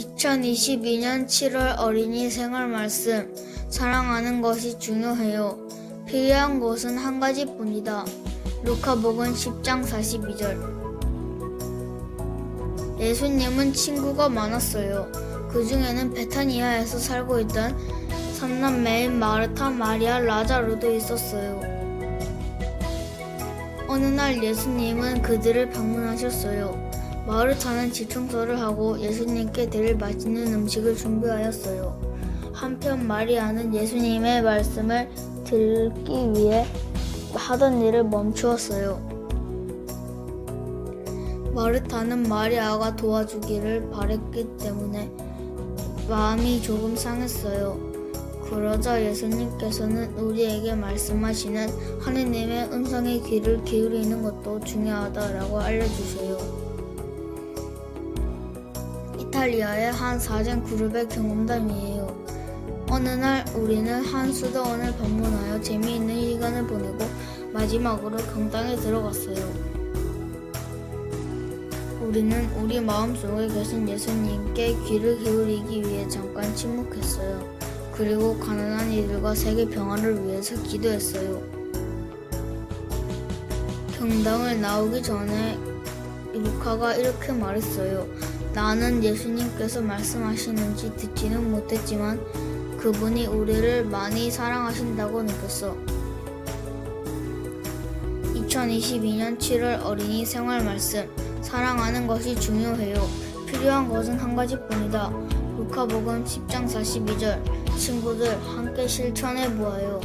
2022년 7월 어린이 생활 말씀. 사랑하는 것이 중요해요. 필요한 것은 한 가지뿐이다. 루카복음 10장 42절. 예수님은 친구가 많았어요. 그 중에는 베타니아에서 살고 있던 삼남매인 마르타, 마리아, 라자로도 있었어요. 어느 날 예수님은 그들을 방문하셨어요. 마르타는 집 청소를 하고 예수님께 드릴 맛있는 음식을 준비하였어요. 한편 마리아는 예수님의 말씀을 듣기 위해 하던 일을 멈추었어요. 마르타는 마리아가 도와주기를 바랬기 때문에 마음이 조금 상했어요. 그러자 예수님께서는 우리에게 말씀하시는 하느님의 음성에 귀를 기울이는 것도 중요하다라고 알려주세요. 이탈리아의 한 사진 그룹의 경험담이에요. 어느 날 우리는 한 수도원을 방문하여 재미있는 시간을 보내고 마지막으로 강당에 들어갔어요. 우리는 우리 마음속에 계신 예수님께 귀를 기울이기 위해 잠깐 침묵했어요. 그리고 가난한 이들과 세계 평화를 위해서 기도했어요. 경당을 나오기 전에 루카가 이렇게 말했어요. 나는 예수님께서 말씀하시는지 듣지는 못했지만 그분이 우리를 많이 사랑하신다고 느꼈어. 2022년 7월 어린이 생활 말씀. 사랑하는 것이 중요해요. 필요한 것은 한 가지뿐이다. 루카복음 10장 42절. 친구들 함께 실천해 보아요.